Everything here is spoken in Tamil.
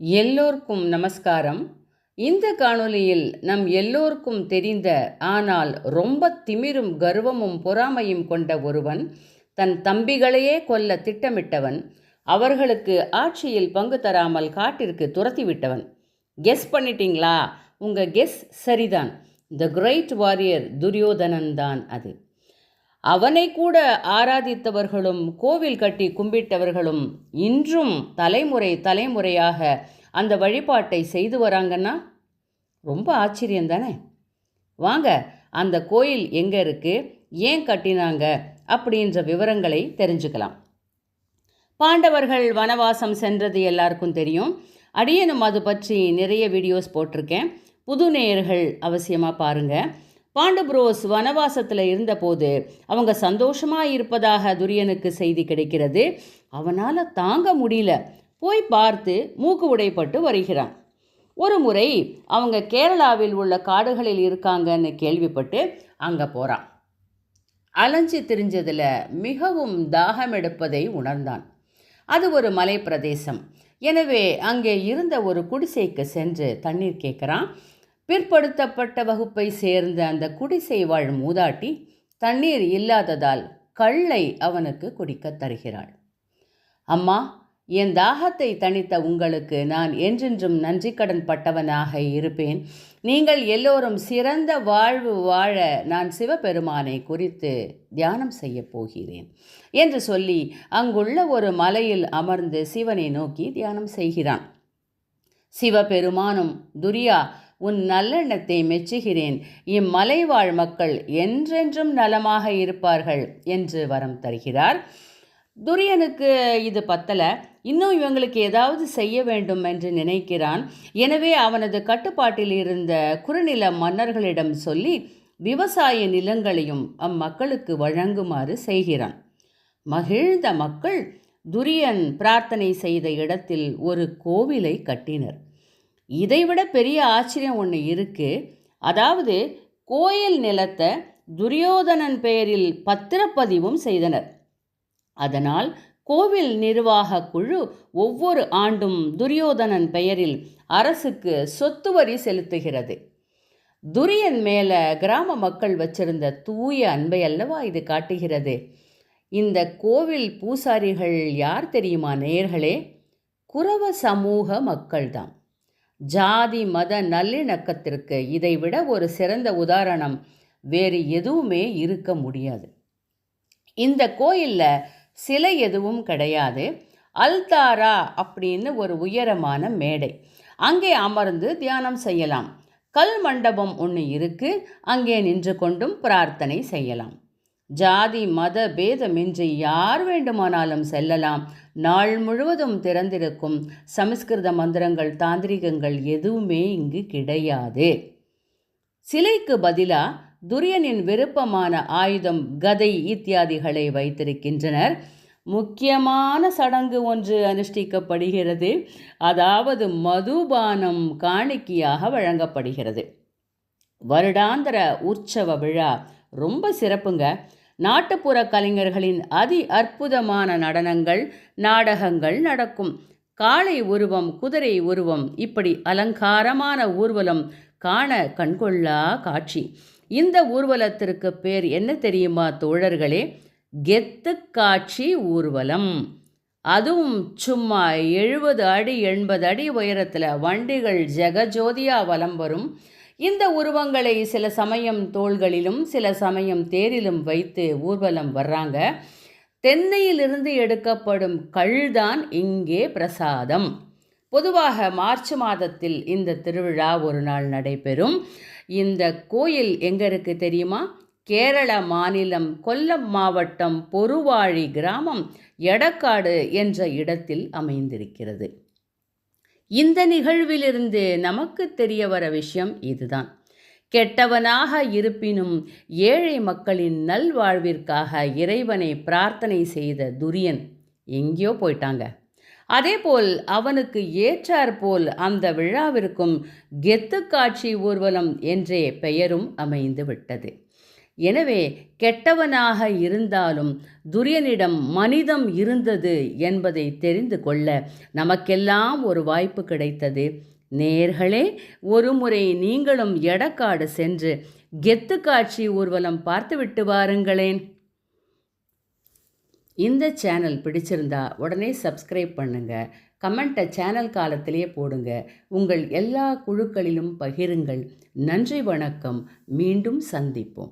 எல்லோருக்கும் நமஸ்காரம். இந்த காணொலியில் நம் எல்லோருக்கும் தெரிந்த ஆனால் ரொம்ப திமிரும் கர்வமும் பொறாமையும் கொண்ட ஒருவன் தன் தம்பிகளையே கொல்ல திட்டமிட்டவன் அவர்களுக்கு ஆட்சியில் பங்கு தராமல் காட்டிற்கு துரத்திவிட்டவன் கெஸ் பண்ணிட்டீங்களா? உங்கள் கெஸ் சரிதான். த கிரேட் வாரியர் துரியோதனன் தான் அது. அவனை கூட ஆராதித்தவர்களும் கோவில் கட்டி கும்பிட்டவர்களும் இன்றும் தலைமுறை தலைமுறையாக அந்த வழிபாட்டை செய்து வராங்கன்னா ரொம்ப ஆச்சரியம் தானே வாங்க அந்த கோயில் எங்கே இருக்குது ஏன் கட்டினாங்க அப்படின்ற விவரங்களை தெரிஞ்சுக்கலாம். பாண்டவர்கள் வனவாசம் சென்றது எல்லாருக்கும் தெரியும். அடியனும் அது பற்றி நிறைய வீடியோஸ் போட்டிருக்கேன். புது நேயர்கள் அவசியமாக பாருங்கள் பாண்டபுரோஸ் வனவாசத்தில் இருந்தபோது அவங்க சந்தோஷமாக இருப்பதாக துரியனுக்கு செய்தி கிடைக்கிறது. அவனால் தாங்க முடியல. போய் பார்த்து மூக்கு உடைப்பட்டு வருகிறான். ஒரு முறை அவங்க கேரளாவில் உள்ள காடுகளில் இருக்காங்கன்னு கேள்விப்பட்டு அங்கே போகிறான் அலைஞ்சு திரிஞ்சதில் மிகவும் தாகம் எடுப்பதை உணர்ந்தான். அது ஒரு மலை பிரதேசம் எனவே அங்கே இருந்த ஒரு குடிசைக்கு சென்று தண்ணீர் கேட்குறான். பிற்படுத்தப்பட்ட வகுப்பை சேர்ந்த அந்த குடிசை வாழ் மூதாட்டி தண்ணீர் இல்லாததால் கள்ளை அவனுக்கு குடிக்கத் தருகிறாள். அம்மா என் தாகத்தை தணித்த உங்களுக்கு நான் என்றென்றும் நன்றி கடன் பட்டவனாக இருப்பேன். நீங்கள் எல்லோரும் சிறந்த வாழ்வு வாழ நான் சிவபெருமானை குறித்து தியானம் செய்ய போகிறேன் என்று சொல்லி அங்குள்ள ஒரு மலையில் அமர்ந்து சிவனை நோக்கி தியானம் செய்கிறான். சிவபெருமானும் துரியா உன் நல்லெண்ணத்தை மெச்சுகிறேன். இம்மலைவாழ் மக்கள் என்றென்றும் நலமாக இருப்பார்கள் என்று வரம் தருகிறார். துரியனுக்கு இது பத்தல. இன்னும் இவங்களுக்கு ஏதாவது செய்ய வேண்டும் என்று நினைக்கிறான். எனவே அவனது கட்டுப்பாட்டில் இருந்த குறுநில மன்னர்களிடம் சொல்லி விவசாய நிலங்களையும் அம்மக்களுக்கு வழங்குமாறு செய்கிறான். மகிழ்ந்த மக்கள் துரியன் பிரார்த்தனை செய்த இடத்தில் ஒரு கோவிலை கட்டினர். இதைவிட பெரிய ஆச்சரியம் ஒன்று இருக்குது அதாவது கோயில் நிலத்தை துரியோதனன் பெயரில் பத்திரப்பதிவும் செய்தனர். அதனால் கோவில் நிர்வாக குழு ஒவ்வொரு ஆண்டும் துரியோதனன் பெயரில் அரசுக்கு சொத்து வரி செலுத்துகிறது. துரியன் மேலே கிராம மக்கள் வச்சிருந்த தூய அன்பை அல்லவா இது காட்டுகிறது? இந்த கோவில் பூசாரிகள் யார் தெரியுமா நேயர்களே? குரவ சமூக மக்கள்தான். ஜாதி மத நல்லிணக்கத்திற்கு இதைவிட ஒரு சிறந்த உதாரணம் வேறு எதுவுமே இருக்க முடியாது. இந்த கோயிலில் சிலை எதுவும் கிடையாது. அல்தாரா அப்படின்னு ஒரு உயரமான மேடை. அங்கே அமர்ந்து தியானம் செய்யலாம். கல் மண்டபம் ஒன்று இருக்கு. அங்கே நின்று கொண்டும் பிரார்த்தனை செய்யலாம். ஜாதி மத பேதமின்றி யார் வேண்டுமானாலும் செல்லலாம். நாள் முழுவதும் திறந்திருக்கும் சமஸ்கிருத மந்திரங்கள் தாந்திரிகங்கள் எதுவுமே இங்கு கிடையாது. சிலைக்கு பதிலாக துரியனின் விருப்பமான ஆயுதம் கதை இத்தியாதிகளை வைத்திருக்கின்றனர். முக்கியமான சடங்கு ஒன்று அனுஷ்டிக்கப்படுகிறது. அதாவது மதுபானம் காணிக்கையாக வழங்கப்படுகிறது. வருடாந்திர உற்சவ விழா. ரொம்ப சிறப்புங்க. நாட்டுப்புற கலைஞர்களின் அதி அற்புதமான நடனங்கள் நாடகங்கள் நடக்கும். காளை உருவம் குதிரை உருவம் இப்படி அலங்காரமான ஊர்வலம் காண கண்கொள்ளா காட்சி. இந்த ஊர்வலத்திற்கு பேர் என்ன தெரியுமா தோழர்களே? கெத்து காட்சி ஊர்வலம். அதுவும் சும்மா எழுபது அடி எண்பது அடி உயரத்தில் வண்டிகள் ஜெகஜோதியாக வலம் வரும். இந்த உருவங்களை சில சமயம் தோள்களிலும் சில சமயம் தேரிலும் வைத்து ஊர்வலம் வர்றாங்க. தென்னையிலிருந்து எடுக்கப்படும் கள்தான் இங்கே பிரசாதம். பொதுவாக மார்ச் மாதத்தில் இந்த திருவிழா ஒரு நாள் நடைபெறும். இந்த கோயில் எங்கே இருக்கு தெரியுமா? கேரள மாநிலம் கொல்லம் மாவட்டம் பொருவாழி கிராமம் எடக்காடு என்ற இடத்தில் அமைந்திருக்கிறது. இந்த நிகழ்விலிருந்து நமக்கு தெரிய வர விஷயம் இதுதான். கெட்டவனாக இருப்பினும் ஏழை மக்களின் நல்வாழ்விற்காக இறைவனை பிரார்த்தனை செய்த துரியன் எங்கேயோ போயிட்டாங்க. அதேபோல் அவனுக்கு ஏற்றாற்போல் அந்த விழாவிற்கும் கெத்து காட்சி ஊர்வலம் என்றே பெயரும் அமைந்து விட்டது. எனவே கெட்டவனாக இருந்தாலும் துரியனிடம் மனிதம் இருந்தது என்பதை தெரிந்து கொள்ள நமக்கெல்லாம் ஒரு வாய்ப்பு கிடைத்தது. நேர்களே ஒருமுறை நீங்களும் எடக்காடு சென்று கெத்து காட்சி ஊர்வலம் பார்த்துவிட்டு வாருங்களேன். இந்த சேனல் பிடிச்சிருந்தா உடனே சப்ஸ்கிரைப் பண்ணுங்க. கமெண்ட்டை சேனல் காலத்திலேயே போடுங்க. உங்கள் எல்லா குழுக்களிலும் பகிருங்கள். நன்றி வணக்கம். மீண்டும் சந்திப்போம்.